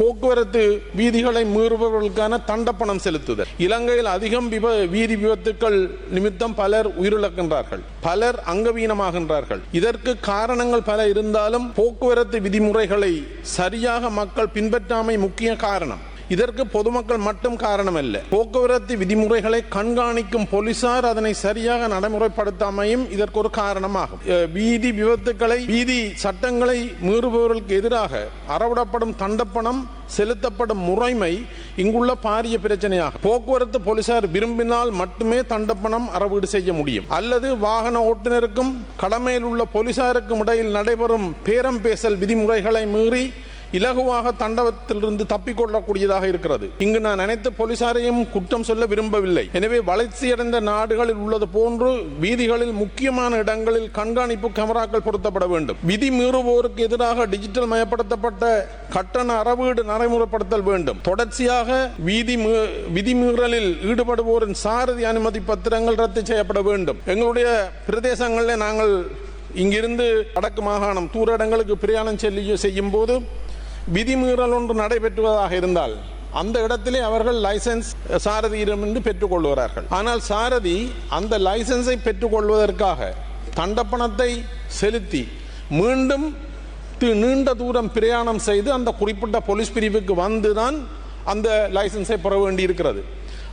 போக்குவரத்து வீதிகளை மீறுபவர்களுக்கான தண்டப்பணம் செலுத்துதல். இலங்கையில் அதிகம் விப வீதி விபத்துக்கள் நிமித்தம் பலர் உயிரிழக்கின்றார்கள். பலர் அங்கவீனமாகின்றார்கள். இதற்கு காரணங்கள் பல இருந்தாலும் போக்குவரத்து விதிமுறைகளை சரியாக மக்கள் பின்பற்றாமை முக்கிய காரணம். இதற்கு பொதுமக்கள் மட்டும் காரணமல்ல. போக்குவரத்து விதிமுறைகளை கண்காணிக்கும் போலீசார் அதனை சரியாக நடைமுறைப்படுத்தாமையும் இதற்கு ஒரு காரணமாகும். வீதி விபத்துக்களை வீதி சட்டங்களை மீறுபவர்களுக்கு எதிராக அறவிடப்படும் தண்டப்பணம் செலுத்தப்படும் முறைமை இங்குள்ள பாரிய பிரச்சனையாகும். போக்குவரத்து போலீசார் விரும்பினால் மட்டுமே தண்டப்பணம் அறவீடு செய்ய முடியும். அல்லது வாகன ஓட்டுநருக்கும் கடமையில் உள்ள போலீசாருக்கும் இடையில் நடைபெறும் பேரம் பேசல் விதிமுறைகளை மீறி இலகுவாக தண்டவத்திலிருந்து தப்பிக்கொள்ளக்கூடியதாக இருக்கிறது. இங்கு நான் அனைத்து போலீசாரையும் குற்றம் சொல்ல விரும்பவில்லை. எனவே வளர்ச்சியடைந்த நாடுகளில் உள்ளது போன்று வீதிகளில் முக்கியமான இடங்களில் கண்காணிப்பு கேமராக்கள் பொருத்தப்பட வேண்டும். விதி மீறுவோருக்கு எதிராக டிஜிட்டல் மயப்படுத்தப்பட்ட கட்டண அறவீடு நடைமுறைப்படுத்தல் வேண்டும். தொடர்ச்சியாக வீதி மீ- விதிமீறலில் ஈடுபடுவோரின் சாரதி அனுமதி பத்திரங்கள் ரத்து செய்யப்பட வேண்டும். எங்களுடைய பிரதேசங்களில் நாங்கள் இங்கிருந்து வடக்கு மாகாணம் தூர இடங்களுக்கு பிரயாணம் செல்லி செய்யும் போது விதிமீறல் ஒன்று நடைபெற்றுவதாக இருந்தால் அந்த இடத்திலே அவர்கள் லைசன்ஸ் சாரதியிடமிருந்து பெற்றுக்கொள்கிறார்கள். ஆனால் சாரதி அந்த லைசன்ஸை பெற்றுக்கொள்வதற்காக தண்டப்பணத்தை செலுத்தி மீண்டும் தி- நீண்ட தூரம் பிரயாணம் செய்து அந்த குறிப்பிட்ட போலீஸ் பிரிவுக்கு வந்துதான் அந்த லைசன்ஸை பெற வேண்டியிருக்கிறது.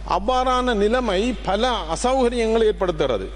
அவ்வாறான நிலைமை பல அசௌகரியங்களை ஏற்படுத்துகிறது.